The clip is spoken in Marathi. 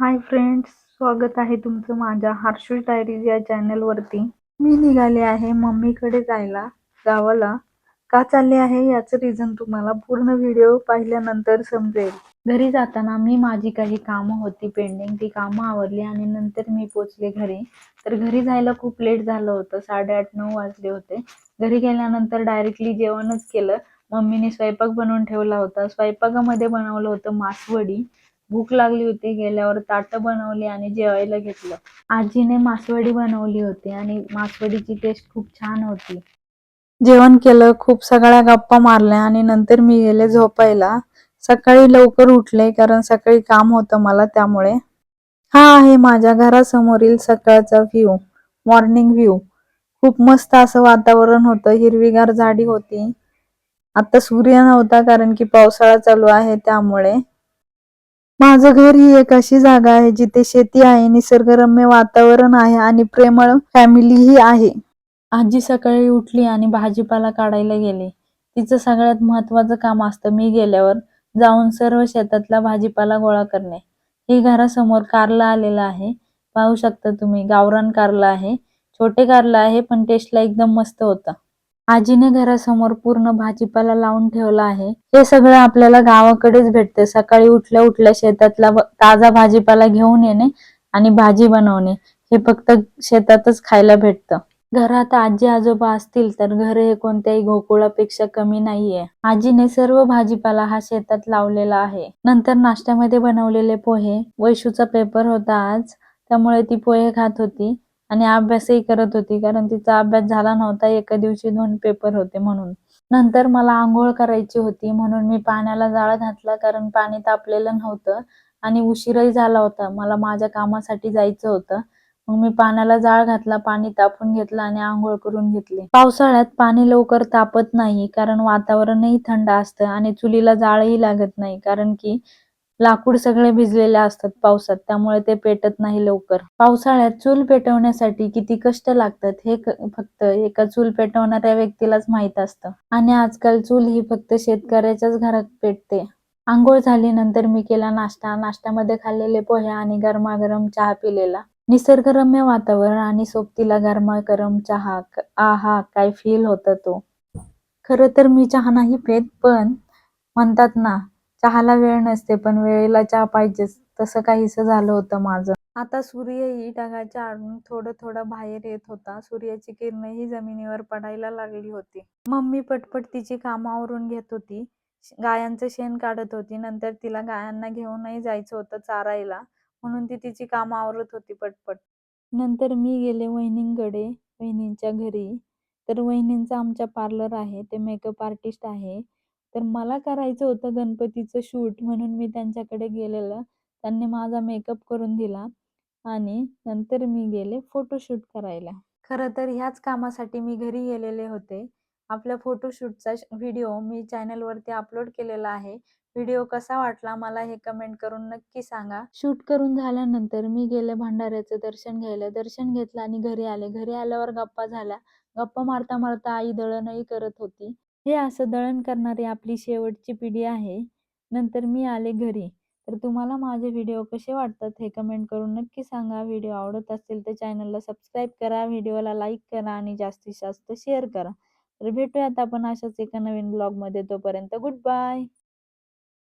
हाय फ्रेंड्स स्वागत आहे तुमचं माझ्या हर्षू डायरीज या चॅनलवरती. मी निघाले आहे मम्मीकडे जायला गावाला. का चालले आहे याचं रिझन तुम्हाला पूर्ण व्हिडिओ पाहिल्यानंतर समजेल. घरी जाताना मी माझी काही कामं होती पेंडिंग ती कामं आवरली आणि नंतर मी पोचले घरी. तर घरी जायला खूप लेट झालं होतं साडेआठ नऊ वाजले होते. घरी गेल्यानंतर डायरेक्टली जेवणच केलं. मम्मीने स्वयंपाक बनवून ठेवला होता. स्वयंपाकामध्ये बनवलं होतं मासवडी. भूक लागली होती गेल्यावर ताटं बनवली आणि जेवायला घेतलं. आजीने मासवडी बनवली होती आणि मासवडीची टेस्ट खूप छान होती. जेवण केलं खूप सगळ्या गप्पा मारल्या आणि नंतर मी गेले झोपायला. सकाळी लवकर उठले कारण सकाळी काम होतं मला त्यामुळे. हा आहे माझ्या घरासमोरील सकाळचा व्ह्यू मॉर्निंग व्ह्यू खूप मस्त असं वातावरण होतं हिरवीगार झाडी होती. आता सूर्य नव्हता कारण की पावसाळा चालू आहे त्यामुळे. माझं घर ही एक अशी जागा आहे जिथे शेती आहे निसर्गरम्य वातावरण आहे आणि प्रेमळ फॅमिलीही आहे. आजी सकाळी उठली आणि भाजीपाला काढायला गेली. तिचं सगळ्यात महत्वाचं काम असतं मी गेल्यावर जाऊन सर्व शेतातला भाजीपाला गोळा करणे. हे घरासमोर कारला आलेलं आहे. पाहू शकता तुम्ही गावरान कारला आहे. छोटे कारला आहे पण टेस्टला एकदम मस्त होता. आजीने घरासमोर पूर्ण भाजीपाला लावून ठेवला आहे. हे सगळं आपल्याला गावाकडेच भेटते. सकाळी उठल्या उठल्या शेतातला ताजा भाजीपाला घेऊन येणे आणि भाजी बनवणे. हे फक्त शेतातच खायला भेटतं. घरात आजी आजोबा असतील तर घर हे कोणत्याही गोकुळापेक्षा कमी नाहीये. आजीने सर्व भाजीपाला हा शेतात लावलेला आहे. नंतर नाश्त्यामध्ये बनवलेले पोहे. वैशूचा पेपर होता आज. त्यामुळे ती पोहे खात होती. आणि अभ्यासही करत होती कारण तिचा अभ्यास झाला नव्हता एका दिवशी दोन पेपर होते म्हणून. नंतर मला आंघोळ करायची होती म्हणून मी पाण्याला जाळ घातला कारण पाणी तापलेलं नव्हतं आणि उशीरही झाला होता. मला माझ्या कामासाठी जायचं होतं. मग मी पाण्याला जाळ घातला पाणी तापून घेतलं आणि आंघोळ करून घेतली. पावसाळ्यात पाणी लवकर तापत नाही कारण वातावरणही थंड असतं आणि चुलीला जाळही लागत नाही कारण की लाकूड सगळे भिजलेले असतात पावसात त्यामुळे ते पेटत नाही लवकर. पावसाळ्यात चूल पेटवण्यासाठी किती कष्ट लागतात हे फक्त एका चूल पेटवणाऱ्या व्यक्तीलाच माहीत असतं. आणि आजकाल चूल ही फक्त शेतकऱ्याच्याच घरात पेटते. आंघोळ झाली नंतर मी केला नाश्ता. नाश्त्यामध्ये खाल्लेले पोहे आणि गरमागरम चहा पिलेला. निसर्गरम्य वातावरण आणि सोबतीला गरमागरम चहा. आहा काय फील होता तो. खरं तर मी चहा नाही पेत पण म्हणतात ना चहाला वेळ नसते पण वेळेला चहा पाहिजेच. तसं काहीसं झालं होतं माझं. आता सूर्यही ढगाच्या आडून थोडं थोडं बाहेर येत होता. सूर्याची किरणही जमिनीवर पडायला लागली होती. मम्मी पटपट तिची कामावरून घेत होती. गायांचं शेण काढत होती. नंतर तिला गायांना घेऊनही जायचं होतं चारायला. म्हणून ती तिची कामं आवरत होती पटपट. नंतर मी गेले वहिनींकडे वहिनींच्या घरी. तर वहिनींचा आमच्या पार्लर आहे. ते मेकअप आर्टिस्ट आहे. तर मला करायचं होतं गणपतीचं शूट म्हणून मी त्यांच्याकडे गेलेलं. त्यांनी माझा मेकअप करून दिला आणि नंतर मी गेले फोटोशूट करायला. खरं तर ह्याच कामासाठी मी घरी गेलेले होते. आपल्या फोटोशूटचा व्हिडिओ मी चॅनलवरती अपलोड केलेला आहे. व्हिडिओ कसा वाटला मला हे कमेंट करून नक्की सांगा. शूट करून झाल्यानंतर मी गेले भंडाऱ्याचं दर्शन घ्यायला. दर्शन घेतलं आणि घरी आले. घरी आल्यावर गप्पा झाल्या. गप्पा मारता मारता आई दळणही करत होती. हे असं दळण करणारी आपली शेवटची पिढी आहे. नंतर मी आले घरी. तर तुम्हाला माझे व्हिडिओ कसे वाटतात हे कमेंट करून नक्की सांगा. व्हिडिओ आवडत असेल तर चॅनलला सबस्क्राईब करा. व्हिडिओला लाईक करा आणि जास्तीत जास्त शेअर करा. तर भेटूयात आपण अशाच एका नवीन ब्लॉगमध्ये. तोपर्यंत गुड बाय.